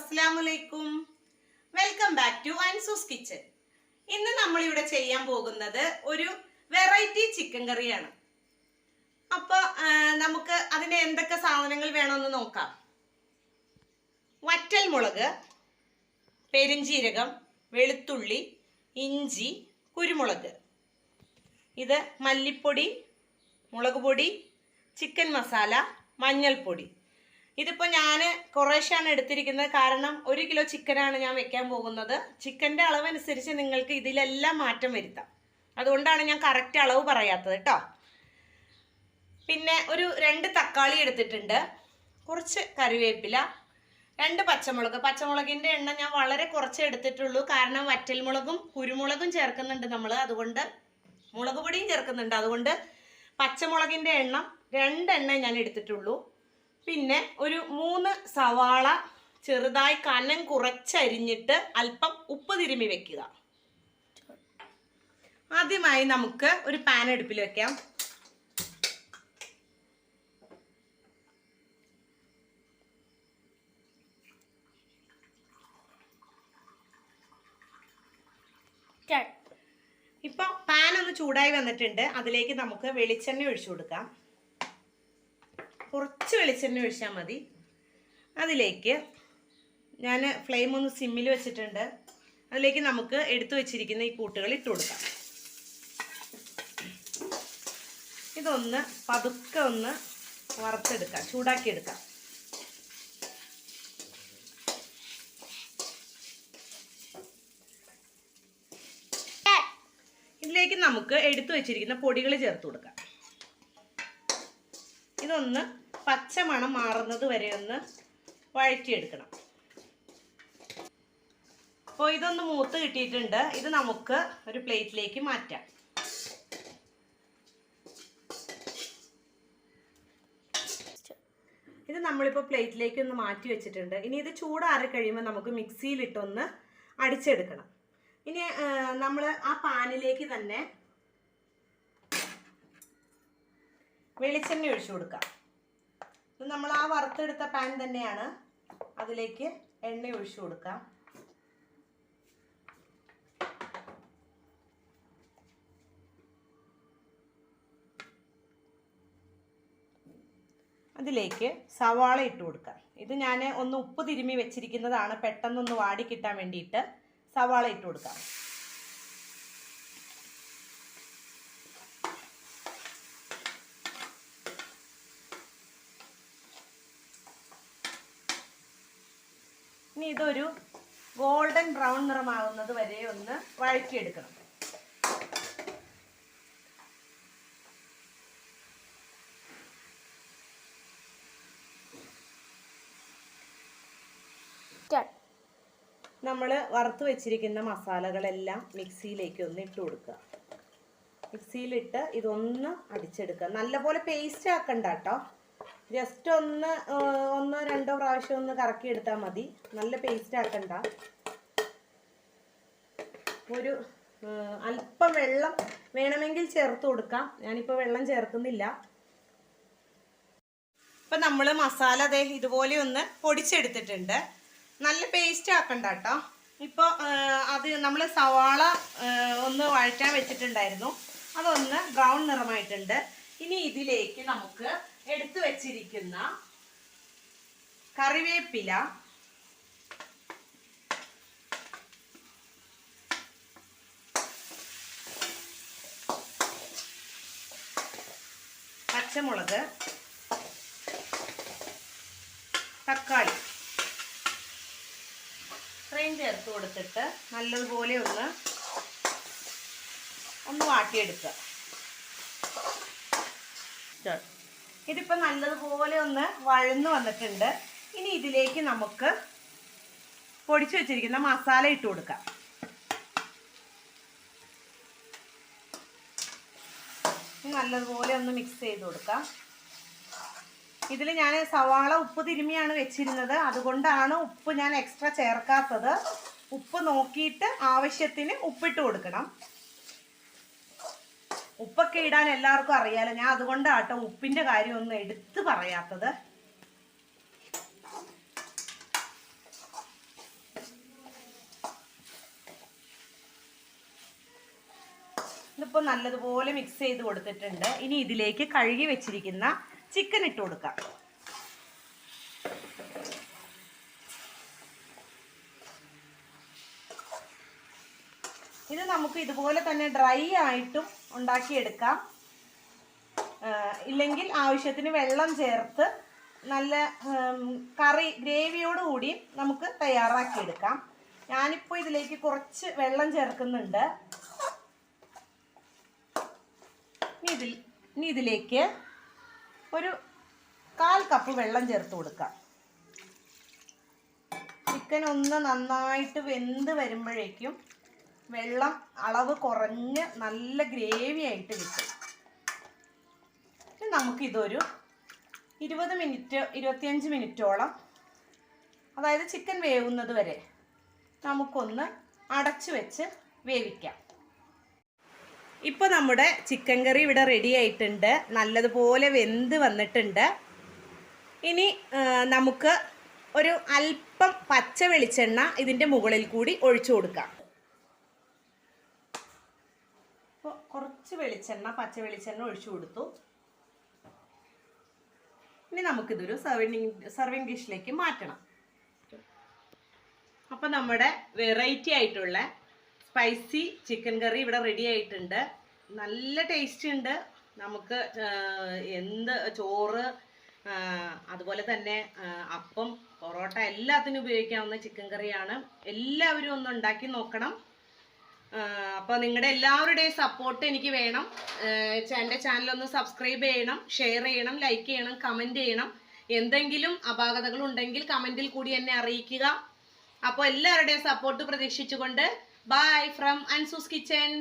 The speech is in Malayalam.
അസ്സലാമലൈക്കും welcome back to Ansu's kitchen ഇന്ന് നമ്മൾ ഇവിടെ ചെയ്യാൻ പോകുന്നത് ഒരു വെറൈറ്റി ചിക്കൻ കറിയാണ്. അപ്പോൾ നമുക്ക് അതിന് എന്തൊക്കെ സാധനങ്ങൾ വേണമെന്ന് നോക്കാം. വറ്റൽ മുളക് പെരിഞ്ചീരകം വെളുത്തുള്ളി ഇഞ്ചി കുരുമുളക്. ഇത് മല്ലിപ്പൊടി മുളക് പൊടി ചിക്കൻ മസാല മഞ്ഞൾപ്പൊടി. ഇതിപ്പോൾ ഞാൻ കുറേശ്ശാണ് എടുത്തിരിക്കുന്നത്. കാരണം ഒരു കിലോ ചിക്കനാണ് ഞാൻ വെക്കാൻ പോകുന്നത്. ചിക്കന്റെ അളവനുസരിച്ച് നിങ്ങൾക്ക് ഇതിലെല്ലാം മാറ്റം വരുത്താം. അതുകൊണ്ടാണ് ഞാൻ കറക്റ്റ് അളവ് പറയാത്തത് കേട്ടോ. പിന്നെ ഒരു രണ്ട് തക്കാളി എടുത്തിട്ടുണ്ട്. കുറച്ച് കറിവേപ്പില രണ്ട് പച്ചമുളക്. പച്ചമുളകിന്റെ എണ്ണം ഞാൻ വളരെ കുറച്ച് എടുത്തിട്ടുള്ളൂ. കാരണം വറ്റൽമുളകും കുരുമുളകും ചേർക്കുന്നുണ്ട് നമ്മൾ അതുകൊണ്ട് മുളക് പൊടിയും ചേർക്കുന്നുണ്ട്. അതുകൊണ്ട് പച്ചമുളകിന്റെ എണ്ണം രണ്ടെണ്ണ ഞാൻ എടുത്തിട്ടുള്ളൂ. പിന്നെ ഒരു മൂന്ന് സവാള ചെറുതായി കനം കുറച്ചരിഞ്ഞിട്ട് അല്പം ഉപ്പ് തിരുമ്മി വെക്കുക. ആദ്യമായി നമുക്ക് ഒരു പാൻ അടുപ്പിൽ വെക്കാം. ഇപ്പൊ പാൻ ഒന്ന് ചൂടായി വന്നിട്ടുണ്ട്. അതിലേക്ക് നമുക്ക് വെളിച്ചെണ്ണ ഒഴിച്ചു കൊടുക്കാം. കുറച്ച് വെളിച്ചെണ്ണ ഒഴിച്ചാൽ മതി. അതിലേക്ക് ഞാൻ ഫ്ലെയിം ഒന്ന് സിമ്മിൽ വെച്ചിട്ടുണ്ട്. അതിലേക്ക് നമുക്ക് എടുത്തു വെച്ചിരിക്കുന്ന ഈ കൂട്ടുകൾ ഇട്ട് കൊടുക്കാം. ഇതൊന്ന് പതുക്കെ ഒന്ന് വറുത്തെടുക്കാം ചൂടാക്കിയെടുക്കാം. ഇതിലേക്ക് നമുക്ക് എടുത്തു വെച്ചിരിക്കുന്ന പൊടികൾ ചേർത്ത് കൊടുക്കാം. ഇതൊന്ന് പച്ച മണം മാറുന്നത് വരെ ഒന്ന് വഴറ്റിയെടുക്കണം. അപ്പോൾ ഇതൊന്ന് മൂത്ത് കിട്ടിയിട്ടുണ്ട്. ഇത് നമുക്ക് ഒരു പ്ലേറ്റിലേക്ക് മാറ്റാം. ഇത് നമ്മളിപ്പോൾ പ്ലേറ്റിലേക്ക് ഒന്ന് മാറ്റി വെച്ചിട്ടുണ്ട്. ഇനി ഇത് ചൂടാറി കഴിയുമ്പോൾ നമുക്ക് മിക്സിയിലിട്ടൊന്ന് അടിച്ചെടുക്കണം. ഇനി നമ്മൾ ആ പാനിലേക്ക് തന്നെ വെളിച്ചെണ്ണ ഒഴിച്ചു കൊടുക്കാം. ഇത് നമ്മൾ ആ വറുത്തെടുത്ത പാൻ തന്നെയാണ്. അതിലേക്ക് എണ്ണ ഒഴിച്ചു കൊടുക്കാം. അതിലേക്ക് സവാള ഇട്ട് കൊടുക്കാം. ഇത് ഞാൻ ഒന്ന് ഉപ്പ് തിരുമ്മി വെച്ചിരിക്കുന്നതാണ്. പെട്ടെന്നൊന്ന് വാടി കിട്ടാൻ വേണ്ടിയിട്ട് സവാള ഇട്ട് കൊടുക്കാം. ഇനി ഇതൊരു ഗോൾഡൻ ബ്രൗൺ നിറമാകുന്നത് വരെ ഒന്ന് വഴറ്റിയെടുക്കണം. നമ്മൾ വറുത്ത് വെച്ചിരിക്കുന്ന മസാലകളെല്ലാം മിക്സിയിലേക്ക് ഒന്ന് ഇട്ട് കൊടുക്കുക. മിക്സിയിലിട്ട് ഇതൊന്ന് അടിച്ചെടുക്കുക. നല്ലപോലെ പേസ്റ്റ് ആക്കണ്ട കേട്ടോ. ജസ്റ്റ് ഒന്ന് ഒന്നോ രണ്ടോ പ്രാവശ്യം ഒന്ന് കറക്കി എടുത്താൽ മതി. നല്ല പേസ്റ്റ് ആക്കണ്ട. ഒരു അല്പം വെള്ളം വേണമെങ്കിൽ ചേർത്ത് കൊടുക്കാം. ഞാനിപ്പോൾ വെള്ളം ചേർക്കുന്നില്ല. ഇപ്പം നമ്മൾ മസാല ദേ ഇതുപോലെ ഒന്ന് പൊടിച്ചെടുത്തിട്ടുണ്ട്. നല്ല പേസ്റ്റ് ആക്കണ്ട കേട്ടോ ഇപ്പോൾ അത് നമ്മൾ സവാള ഒന്ന് വഴറ്റാൻ വെച്ചിട്ടുണ്ടായിരുന്നു. അതൊന്ന് ബ്രൗൺ നിറമായിട്ടുണ്ട്. ഇനി ഇതിലേക്ക് നമുക്ക് എടുത്തു വെച്ചിരിക്കുന്ന കറിവേപ്പില പച്ചമുളക് തക്കാളി. ഇത്രയും ചേർത്ത് കൊടുത്തിട്ട് നല്ലതുപോലെ ഒന്ന് ഒന്ന് വാട്ടിയെടുക്കുക. ഇതിപ്പോൾ നല്ലതുപോലെ ഒന്ന് വഴന്ന് വന്നിട്ടുണ്ട്. ഇനി ഇതിലേക്ക് നമുക്ക് പൊടിച്ചു വെച്ചിരിക്കുന്ന മസാല ഇട്ട് കൊടുക്കാം. നല്ലതുപോലെ ഒന്ന് മിക്സ് ചെയ്ത് കൊടുക്കാം. ഇതിൽ ഞാൻ സവാള ഉപ്പ് തിരുമിയാണ് വെച്ചിരുന്നത്. അതുകൊണ്ടാണ് ഉപ്പ് ഞാൻ എക്സ്ട്രാ ചേർക്കാത്തത്. ഉപ്പ് നോക്കിയിട്ട് ആവശ്യത്തിന് ഉപ്പിട്ട് കൊടുക്കണം. ഉപ്പൊക്കെ ഇടാൻ എല്ലാവർക്കും അറിയാലോ. ഞാൻ അതുകൊണ്ടാട്ടോ ഉപ്പിന്റെ കാര്യം ഒന്നും എടുത്ത് പറയാത്തത്. ഇതിപ്പോ നല്ലതുപോലെ മിക്സ് ചെയ്ത് കൊടുത്തിട്ടുണ്ട്. ഇനി ഇതിലേക്ക് കഴുകി വെച്ചിരിക്കുന്ന ചിക്കൻ ഇട്ട് കൊടുക്കാം. ഇത് നമുക്ക് ഇതുപോലെ തന്നെ ഡ്രൈ ആയിട്ടും ഉണ്ടാക്കിയെടുക്കാം. ഇല്ലെങ്കിൽ ആവശ്യത്തിന് വെള്ളം ചേർത്ത് നല്ല കറി ഗ്രേവിയോട് കൂടി നമുക്ക് തയ്യാറാക്കിയെടുക്കാം. ഞാനിപ്പോൾ ഇതിലേക്ക് കുറച്ച് വെള്ളം ചേർക്കുന്നുണ്ട്. ഇതിൽ ഇനി ഇതിലേക്ക് ഒരു കാൽ കപ്പ് വെള്ളം ചേർത്ത് കൊടുക്കാം. ചിക്കൻ ഒന്ന് നന്നായിട്ട് വെന്ത് വരുമ്പോഴേക്കും വെള്ളം അളവ് കുറഞ്ഞ് നല്ല ഗ്രേവി ആയിട്ട് കിട്ടും. നമുക്കിതൊരു ഇരുപത് മിനിറ്റ് ഇരുപത്തിയഞ്ച് മിനിറ്റോളം അതായത് ചിക്കൻ വേവുന്നത് വരെ നമുക്കൊന്ന് അടച്ചു വെച്ച് വേവിക്കാം. ഇപ്പോൾ നമ്മുടെ ചിക്കൻ കറി ഇവിടെ റെഡി ആയിട്ടുണ്ട്. നല്ലതുപോലെ വെന്ത് വന്നിട്ടുണ്ട്. ഇനി നമുക്ക് ഒരു അല്പം പച്ച വെളിച്ചെണ്ണ ഇതിന്റെ മുകളിൽ കൂടി ഒഴിച്ചു കൊടുക്കാം ഇപ്പോൾ കുറച്ച് വെളിച്ചെണ്ണ പച്ച വെളിച്ചെണ്ണ ഒഴിച്ചു കൊടുത്തു. ഇനി നമുക്കിതൊരു സെർവിങ് സെർവിങ് ഡിഷിലേക്ക് മാറ്റണം. അപ്പം നമ്മുടെ വെറൈറ്റി ആയിട്ടുള്ള സ്പൈസി ചിക്കൻ കറി ഇവിടെ റെഡി ആയിട്ടുണ്ട്. നല്ല ടേസ്റ്റ് ഉണ്ട്. നമുക്ക് എന്ത് ചോറ് അതുപോലെ തന്നെ അപ്പം പൊറോട്ട എല്ലാത്തിനും ഉപയോഗിക്കാവുന്ന ചിക്കൻ കറിയാണ് എല്ലാവരും ഒന്ന് ഉണ്ടാക്കി നോക്കണം. അപ്പോൾ നിങ്ങളുടെ എല്ലാവരുടെയും സപ്പോർട്ട് എനിക്ക് വേണം. എന്റെ ചാനൽ ഒന്ന് സബ്സ്ക്രൈബ് ചെയ്യണം ഷെയർ ചെയ്യണം ലൈക്ക് ചെയ്യണം കമന്റ് ചെയ്യണം. എന്തെങ്കിലും അപാകതകൾ ഉണ്ടെങ്കിൽ കമന്റിൽ കൂടി എന്നെ അറിയിക്കുക. അപ്പോൾ എല്ലാവരുടെയും സപ്പോർട്ട് പ്രതീക്ഷിച്ചുകൊണ്ട് ബൈ ഫ്രം അൻസൂസ് കിച്ചൻ